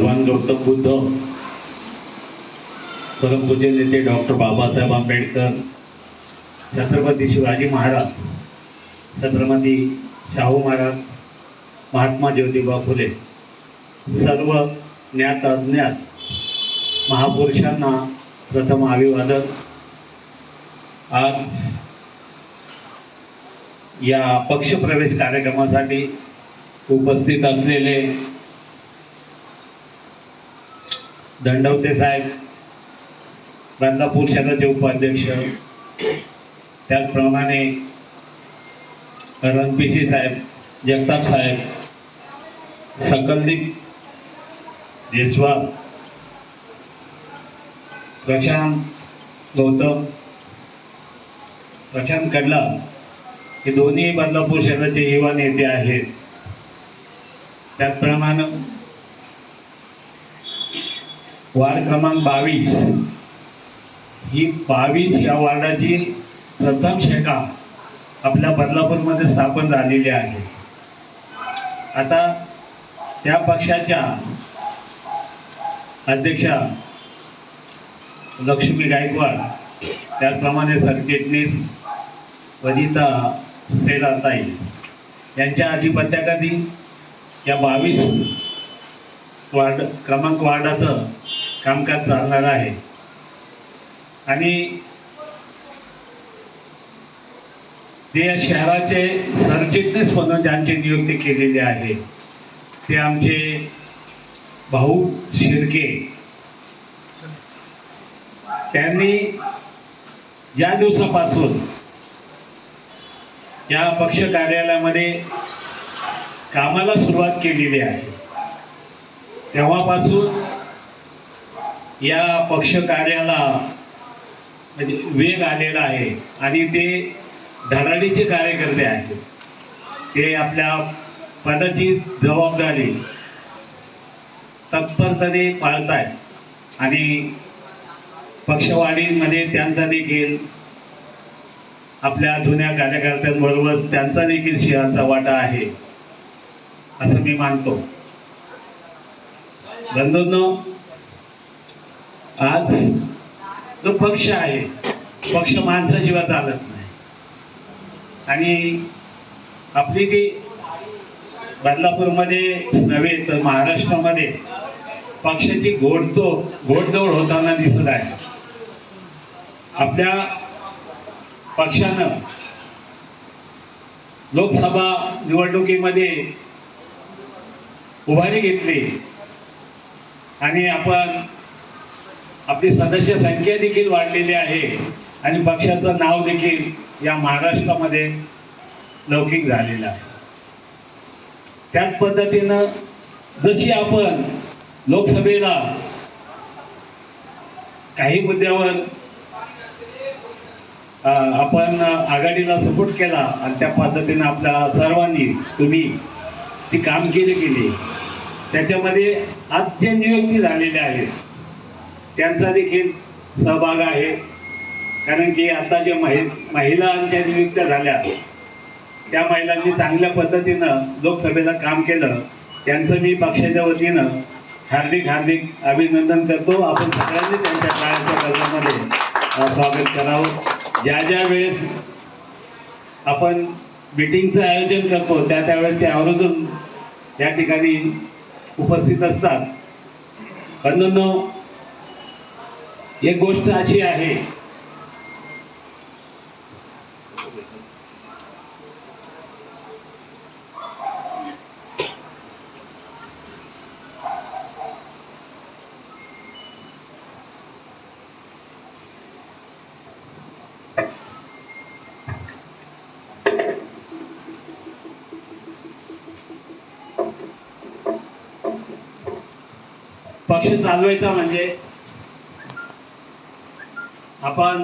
भगवान गौतम बुद्ध परमपूज्य नेते डॉक्टर बाबासाहेब आंबेडकर छत्रपती शिवाजी महाराज छत्रपती शाहू महाराज महात्मा ज्योतिबा फुले सर्व ज्ञात अज्ञात महापुरुषांना प्रथम अभिवादन. आज या पक्षप्रवेश कार्यक्रमासाठी उपस्थित असलेले दंडवते साहेब. बदलापूर शहराचे उपाध्यक्ष. त्याचप्रमाणे रणपिसी साहेब जगताप साहेब सकलदीप जयस्वाल प्रशांत गौतम प्रशांत कडला हे दोन्ही बदलापूर शहराचे युवा नेते आहेत. त्याचप्रमाणे वार्ड क्रमांक बावीस. ही बावीस या वार्डाची प्रथम शाखा आपल्या बदलापूरमध्ये स्थापन झालेली आहे. आता त्या पक्षाच्या अध्यक्षा लक्ष्मी गायकवाड त्याचप्रमाणे सरचिटणीस वनिता सेलाताई यांच्या अधिपत्याखाली या बावीस वार्ड क्रमांक वार्डाचं कामकाज चालणार आहे. आणि ते या शहराचे सरचिटणीस म्हणून ज्यांची नियुक्ती केलेली आहे ते आमचे भाऊ शिर्के. त्यांनी या दिवसापासून या पक्ष कार्यालयामध्ये कामाला सुरुवात केलेली आहे. तेव्हापासून या पक्ष कार्याला म्हणजे वेग आलेला आहे आणि ते धडाडीचे कार्यकर्ते आहेत. ते आपल्या पदाची जबाबदारी तत्परतेने पाळत आहेत आणि पक्षवाढीमध्ये त्यांचा देखील आपल्या जुन्या कार्यकर्त्यांबरोबर त्यांचा देखील सिंहाचा वाटा आहे असं मी मानतो. बंधूंनो आज जो पक्ष आहे पक्ष माणसाशिवाय चालत नाही. आणि आपली जी बदलापूरमध्ये नव्हे तर महाराष्ट्रामध्ये पक्षाची घोडतो घोडदौड होताना दिसत आहे. आपल्या पक्षानं लोकसभा निवडणुकीमध्ये उभारी घेतली. आणि आपण आपली सदस्य संख्या देखील वाढलेली आहे आणि पक्षाचं नाव देखील या महाराष्ट्रामध्ये लौकिक झालेलं आहे. त्याच पद्धतीनं जशी आपण लोकसभेला काही मुद्द्यावर आपण आघाडीला सपोर्ट केला आणि त्या पद्धतीनं आपल्या सर्वांनी तुम्ही ती कामगिरी केली त्याच्यामध्ये आज जे नियुक्ती झालेल्या आहेत त्यांचा देखील सहभाग आहे. कारण की आता जे महि महिलांच्या नियुक्त्या झाल्या त्या महिलांनी चांगल्या पद्धतीनं लोकसभेला काम केलं. त्यांचं मी पक्षाच्या वतीनं हार्दिक हार्दिक अभिनंदन करतो. आपण सगळ्यांनी त्यांच्या काळाच्या गजरामध्ये स्वागत करावं. ज्या ज्या वेळेस आपण मिटिंगचं आयोजन करतो त्या त्यावेळेस ते आवर्जून या ठिकाणी उपस्थित असतात. बंधूंनो एक गोष्ट अशी आहे. पक्ष चालवायचा म्हणजे आपण